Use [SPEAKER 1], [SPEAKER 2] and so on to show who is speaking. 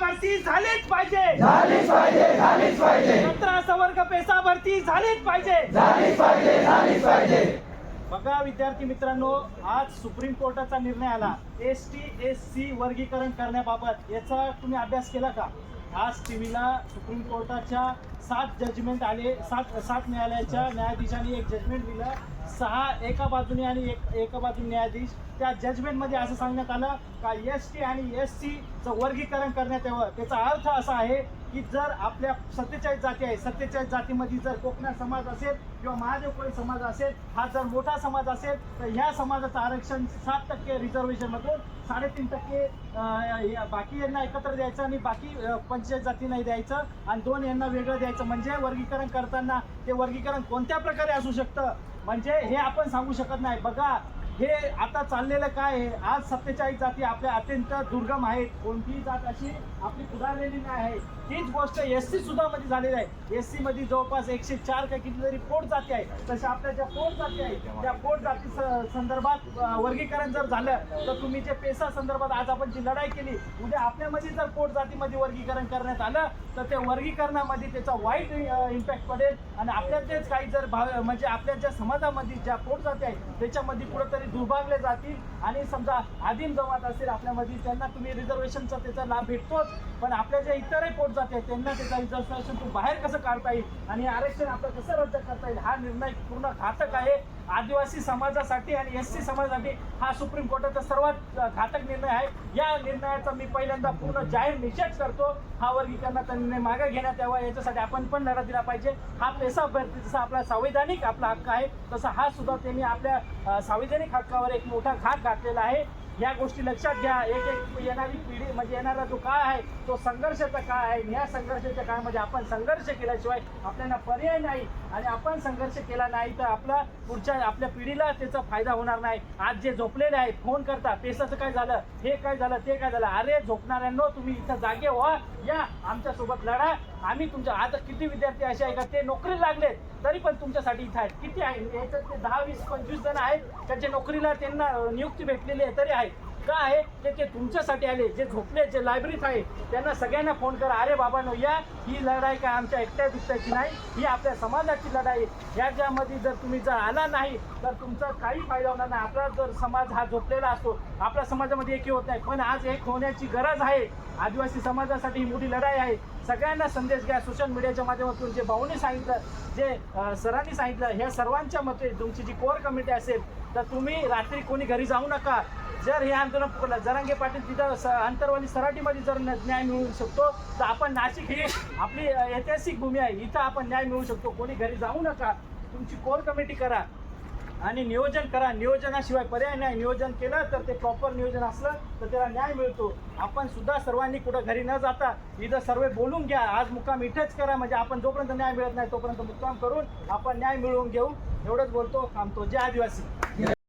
[SPEAKER 1] भरती झालीच पाहिजे.
[SPEAKER 2] झालीच पाहिजे झालीच पाहिजे.
[SPEAKER 1] सतरा संवर्ग पेसा भरती झालीच पाहिजे.
[SPEAKER 2] झालीच पाहिजे झालीच पाहिजे.
[SPEAKER 1] बघा विद्यार्थी मित्रांनो आज सुप्रीम कोर्टाचा निर्णय आला. एस टी एस सी वर्गीकरण करण्याबाबत याचा तुम्ही अभ्यास केला का? आज टी व्हीला सुप्रीम कोर्टाच्या सात जजमेंट आले सात सात न्यायालयाच्या न्यायाधीशांनी एक जजमेंट दिलं. सहा एका बाजूने आणि एक एका बाजूने न्यायाधीश. त्या जजमेंटमध्ये असं सांगण्यात आलं का एस टी आणि एस सीचं वर्गीकरण करण्यात यावं. त्याचा अर्थ असा आहे की जर आपल्या सत्तेचाळीस जाती आहे सत्तेचाळीस जातीमध्ये जर कोकणा समाज असेल किंवा महादेव कोळी समाज असेल हा जर मोठा समाज असेल तर ह्या समाजाचं आरक्षण सात टक्के रिझर्वेशनमधून साडेतीन टक्के बाकी यांना एकत्र द्यायचं आणि बाकी पंचायत जाती नाही द्यायचं आणि दोन यांना वेगळं द्यायचं. म्हणजे वर्गीकरण करताना ते वर्गीकरण कोणत्या प्रकारे असू शकतं? म्हणजे हे आपण सांगू शकत नाही. बघा हे आता चाललेलं काय आहे? आज सत्तेचाळीस जाती आपल्या अत्यंत दुर्गम आहेत. कोणतीही जात अशी आपली पुढारलेली नाही आहे. तीच गोष्ट एस सी सुद्धा मध्ये झालेली आहे. एस सी मध्ये जवळपास एकशे चार काय कितीतरी पोट जाती आहे तशा आपल्या ज्या पोट जाती आहे त्या पोट जाती स- संदर्भात वर्गीकरण जर झालं तर तुम्ही जे पेसा संदर्भात आज आपण जी लढाई केली उद्या आपल्यामध्ये जर पोट जातीमध्ये वर्गीकरण करण्यात आलं तर त्या वर्गीकरणामध्ये त्याचा वाईट इम्पॅक्ट पडेल. आणि आपल्यातलेच काही जर भाव म्हणजे आपल्या ज्या समाजामध्ये ज्या पोट जाती आहेत त्याच्यामध्ये कुठेतरी दुर्भागले जातील. आणि समजा आदिम जमात असेल आपल्यामध्ये त्यांना तुम्ही रिझर्वेशनचा त्याचा लाभ भेटतोच. पण आपल्या ज्या इतरही पोट जाते त्यांना त्याचा रिझर्वेशन तू बाहेर कसं काढता येईल? आणि आरक्षण आपलं कसं रद्द करता येईल? हा निर्णय पूर्ण घातक आहे. आदिवासी समाजासाठी आणि एस सी समाजासाठी हा सुप्रीम कोर्टाचा सर्वात घातक निर्णय आहे. या निर्णयाचा मी पहिल्यांदा पूर्ण जाहीर निषेध करतो. हा वर्गीकरणाचा निर्णय मागे घेण्यात यावा याच्यासाठी आपण पण लढा दिला पाहिजे. हा पेसा भरती जसा आपला संवैधानिक आपला हक्क आहे तसा हा सुद्धा त्यांनी आपल्या संविधानिक संवैधानिक हक्कावर एक मोठा घात घातलेला आहे. या गोष्टी लक्षात घ्या. एक एक येणारी पिढी म्हणजे येणारा जो काळ आहे तो संघर्षाचा काळ आहे. आणि या संघर्षाच्या काळामध्ये आपण संघर्ष केल्याशिवाय आपल्याला पर्याय नाही. आणि आपण संघर्ष केला नाही तर आपला पुढच्या आपल्या पिढीला त्याचा फायदा होणार नाही. आज जे झोपलेले आहेत फोन करता पेसाचं काय झालं? हे काय झालं? ते काय झालं? अरे झोपणाऱ्यांनो तुम्ही इथं जागे व्हा. या आमच्यासोबत लढा. आम्ही तुमच्या आता किती विद्यार्थी असे आहे का? ते नोकरी लागले तरी पण तुमच्यासाठी इथं आहेत. किती आहे याच्यात ते दहा वीस पंचवीस जण आहेत. त्यांच्या नोकरीला त्यांना नियुक्ती भेटलेली आहे तरी आहे का आहे? ते ते तुमच्यासाठी आले जे झोपले जे लायब्ररीत आहे त्यांना सगळ्यांना फोन करा. अरे बाबांनो या ही लढाई काय आमच्या एकट्या दुसऱ्याची नाही ही आपल्या समाजाची लढाई आहे. ज्यामध्ये जर तुम्ही जर आला नाही तर तुमचा काही फायदा होणार नाही. आपला जर समाज हा झोपलेला असतो आपल्या समाजामध्ये एकही होत नाही. पण आज एक होण्याची गरज आहे. आदिवासी समाजासाठी ही मोठी लढाई आहे. सगळ्यांना संदेश घ्या. सोशल मीडियाच्या माध्यमातून जे भाऊने सांगितलं जे सरांनी सांगितलं ह्या सर्वांच्या मते तुमची जी कोर कमिटी असेल तर तुम्ही रात्री कोणी घरी जाऊ नका. जर हे आंदोलन पुकारलं जरांगे पाटील तिथं स अंतरवाली सराटीमध्ये जर न- न्याय मिळवू शकतो तर आपण नाशिक ही आपली ऐतिहासिक भूमी आहे. इथं आपण न्याय मिळवू शकतो. कोणी घरी जाऊ नका. तुमची कोर कमिटी करा. आणि नियोजन करा. नियोजनाशिवाय पर्याय नाही. नियोजन केलं तर ते प्रॉपर नियोजन असलं तर त्याला न्याय मिळतो. आपण सुद्धा सर्वांनी कुठं घरी न जाता इथं सर्व बोलून घ्या. आज मुक्काम इथेच करा. म्हणजे आपण जोपर्यंत न्याय मिळत नाही तोपर्यंत मुक्काम करून आपण न्याय मिळवून घेऊ. एवढंच बोलतो. थांबतो. जय आदिवासी.